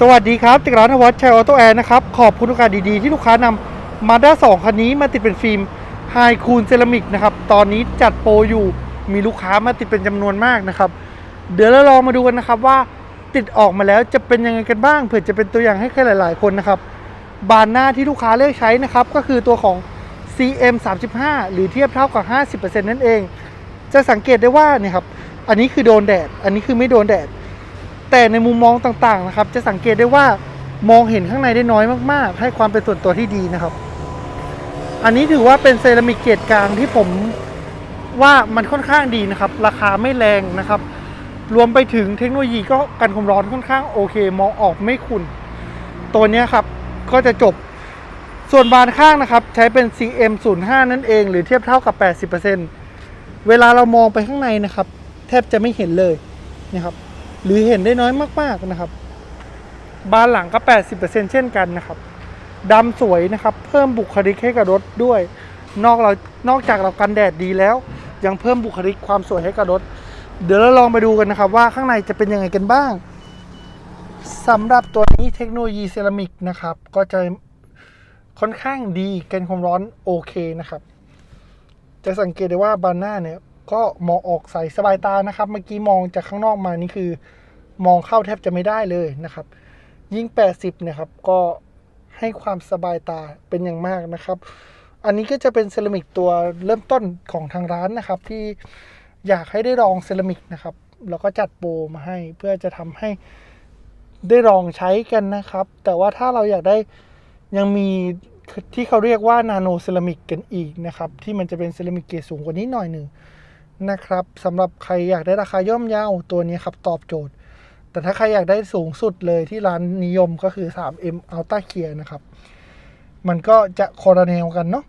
สวัสดีครับจากร้านวัตชัยออโตแอร์นะครับ ขอบคุณโอกาสดีๆ ที่ลูกค้านำมาด้า2คันนี้มาติดเป็นฟิล์มไฮคูนเซรามิกนะครับ ตอนนี้จัดโปรอยู่มีลูกค้ามาติดเป็นจำนวนมากนะครับ เดี๋ยวเราลองมาดูกันนะครับว่าติดออกมาแล้วจะเป็นยังไงกันบ้าง เผื่อจะเป็นตัวอย่างให้ใครหลาย ๆ คนนะครับ บานหน้าที่ลูกค้าเลือกใช้นะครับ ก็คือตัวของ CM 35หรือเทียบเท่ากับ 50%นั่นเอง จะสังเกตได้ว่าเนี่ยครับอันนี้คือโดนแดด อันนี้คือไม่โดนแดด แต่ในมุมมองต่างๆนะครับ จะสังเกตได้ว่ามองเห็นข้างในได้น้อยมากๆ ให้ความเป็นส่วนตัวที่ดีนะครับ อันนี้ถือว่าเป็นเซรามิกเกรดกลางที่ผมว่ามันค่อนข้างดีนะครับ ราคาไม่แรงนะครับ รวมไปถึงเทคโนโลยีก็กันความร้อนค่อนข้างโอเค มองออกไม่ขุ่นตัวนี้ครับก็จะจบส่วนบานข้างนะครับ ใช้เป็น CM 0 5 นั่นเอง หรือเทียบเท่ากับ 80%เวลาเรามองไปข้างในนะครับ แทบจะไม่เห็นเลยนะครับ หรือเห็นได้น้อยมากๆนะครับ บานหลังก็ 80%เช่นกันนะครับดำสวยนะครับ เพิ่มบุคลิกให้กับรถด้วย นอกเรานอกจากเรากันแดดดีแล้ว ยังเพิ่มบุคลิกความสวยให้กับรถ เดี๋ยวเราลองไปดูกันนะครับ ว่าข้างในจะเป็นยังไงกันบ้างสำหรับตัวนี้เทคโนโลยีเซรามิกนะครับ ก็จะค่อนข้างดีกันความร้อนโอเคนะครับ จะสังเกตได้ว่าบานหน้าเนี่ย ก็มองออกใสสบายตานะครับ เมื่อกี้มองจากข้างนอกมานี่คือ มองเข้าแทบจะไม่ได้เลยนะครับ ยิ่ง 80นี่ยครับก็ให้ความสบายตาเป็นอย่างมากนะครับ อันนี้ก็จะเป็นเซรามิกตัวเริ่มต้นของทางร้านนะครับ ที่อยากให้ได้ลองเซรามิกนะครับแล้วก็จัดโปรมาให้เพื่อจะทำให้ได้ลองใช้กันนะครับ แต่ว่าถ้าเราอยากได้ยังมีที่เขาเรียกว่านาโนเซรามิกกันอีกนะครับ ที่มันจะเป็นเซรามิกเกรดสูงกว่านี้หน่อยหนึ่ง นะครับสำหรับใครอยากได้ราคาย่อมเยาวตัวนี้ครับตอบโจทย์ แต่ถ้าใครอยากได้สูงสุดเลยที่ร้านนิยมก็คือ 3M Ultra Clear นะครับ มันก็จะคอร์แนวกันเนาะ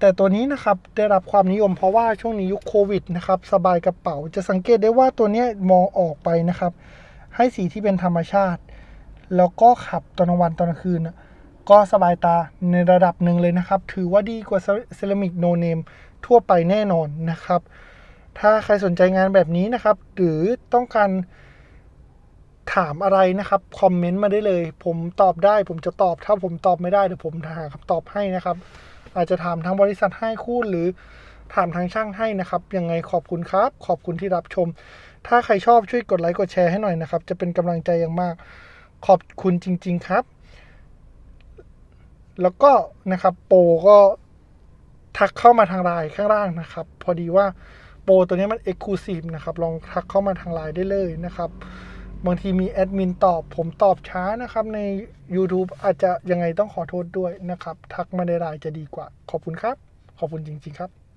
แต่ตัวนี้นะครับได้รับความนิยมเพราะว่าช่วงนี้ยุคโควิดนะครับสบายกระเป๋าจะสังเกตได้ว่าตัวนี้มองออกไปนะครับ ให้สีที่เป็นธรรมชาติ แล้วก็ขับตอนกลางวันตอนกลางคืนก็สบายตาในระดับหนึ่งเลยนะครับ ถือว่าดีกว่าเซรามิกโนเนมทั่วไปแน่นอนนะครับ ถ้าใครสนใจงานแบบนี้นะครับ หรือต้องการถามอะไรนะครับ คอมเมนต์มาได้เลย ผมตอบได้ ผมจะตอบ ถ้าผมตอบไม่ได้เดี๋ยวผมหาคำตอบให้นะครับ อาจจะถามทางบริษัทให้คู่หรือถามทางช่างให้นะครับ ยังไงขอบคุณครับ ขอบคุณที่รับชม ถ้าใครชอบช่วยกดไลค์กดแชร์ให้หน่อยนะครับ จะเป็นกำลังใจอย่างมาก ขอบคุณจริง ๆครับ แล้วก็นะครับโปรก็ทักเข้ามาทางไลน์ข้างล่างนะครับ พอดีว่า ปรตัวนี้มันเอ็กซ์คลูซีฟนะครับ ลองทักเข้ามาทางไลน์ได้เลยนะครับ บางทีมีแอดมินตอบ ผมตอบช้านะครับ ใน YouTube อาจจะยังไงต้องขอโทษด้วยนะครับ ทักมาในไลน์จะดีกว่า ขอบคุณครับ ขอบคุณจริง ๆ ครับ